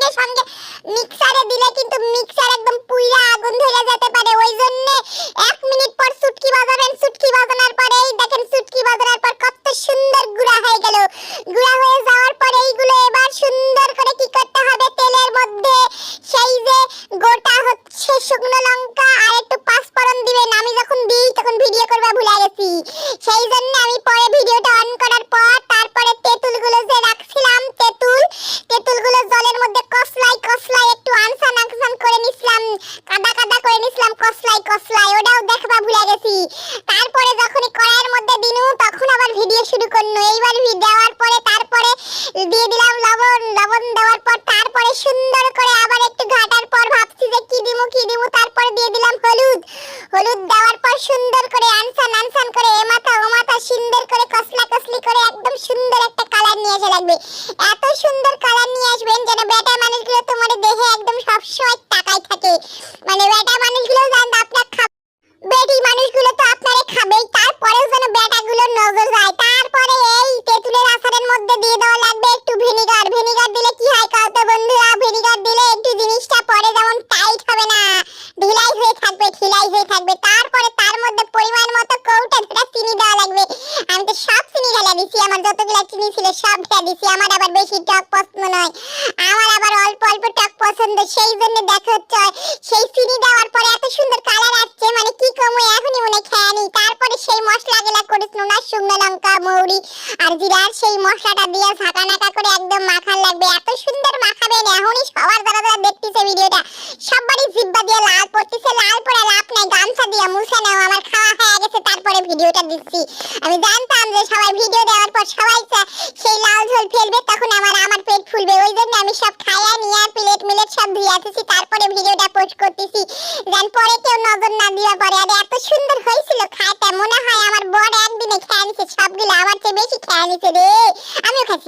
সঙ্গে সঙ্গে মিক্সারে দিলে কিন্তু মিক্সার একদম পুইরা আগুন ধরে যেতে পারে। ওই জন্য এক মিনিট পর সুটকি বাজাবেন। সুটকি বাজানোর পরে এই দেখেন, সুটকি বাজানোর পর কত সুন্দর গুঁড়া হয়ে গেল। গুঁড়া হয়ে যাওয়ার পরে এইগুলো এবার সুন্দর করে কি করতে হবে? তেলের মধ্যে সেই যে গোটা হচ্ছে শুকনো লঙ্কা আর একটু পাঁচফোড়ন দিবেন। আমি যখন দিই, তখন ভিডিও করবা, ভুলে গেছি। সেই জন্য আমি পরে ভিডিওটা অন করার পর তারপরে তেঁতুলগুলো যে রাখছিলাম তেঁতুল তেঁতুলগুলো জলের মধ্যে কসলাই কসলাই একটু আনসান আনসান করে নিছিলাম কাদা কাদা করে নিছিলাম কসলাই কসলাই ওটাও দেখবা ভুলে গেছি। তারপরে যখনই কড়াইয়ের মধ্যে দিনু, তখন আবার ভিডিও শুরু করনু। এইবার ভি- দেওয়ার পরে, তারপরে দিয়ে দিলাম লবণ লবণ দেওয়ার পর তারপরে সুন্দর করে আবার একটু ঘাটার পর ভাবছি যে কি দিমু কি দিমু। তারপরে দিয়ে দিলাম হলুদ। হলুদ দেওয়ার পর সুন্দর করে আনসান আনসান করে এ মাথা, ও মাথা সুন্দর করে কসলা, কসলি করে একদম সুন্দর একটা কালার নিয়ে এসে লাগবে এত সুন্দর তারপরে তার মধ্যে পরিমাণ মতো কৌটা ধরে চিনি দেওয়া লাগবে। আমি তো সব চিনি ঢেলে দিছি, আমার যতগুলো চিনি ছিল সব ঢেলে দিছি, আমার আবার বেশি টক পছন্দ নয়। আমার আবার অল্প অল্প টক পছন্দ, সেই জন্য দেখো সেই চিনি দেওয়ার পরে এত সুন্দর কালার আসছে মানে কি কমু এখনই মনে খেয়ে নিই তারপরে সেই মশলা গুলা করেছিল না শুকনো লঙ্কা, মৌরি আর জিরার সেই মশলাটা দিয়ে ঝাঁকা নাকা করে একদম মাখার লাগবে। এত সুন্দর মাখাবেন, এখনই সবার যারা যারা দেখতেছে ভিডিওটা। সবারই জিব্বা দিয়ে লাল পড়তেছে, লাল দিয়ে মুছে নাও, আমার খাওয়া হয়ে গেছে, তারপরে ভিডিওটা দিচ্ছি। আমি জানতাম যে সবাই ভিডিও দেওয়ার পর সবাই সেই লাল ঝোল ফেলবে, তখন আমার আমার পেট ফুলবে। ওই জন্য আমি সব খাইয়া নিয়ে প্লেট মিলেট সব ধুয়ে আসতেছি তারপরে ভিডিওটা পোস্ট করতেছি। যেন পরে কেউ নজর না দিয়ে পরে, আরে এত সুন্দর হয়েছিল খাইতে, মনে হয় আমার বড় একদিনে খেয়ে নিছে, সবগুলো আমার চেয়ে বেশি খেয়ে নিছে রে।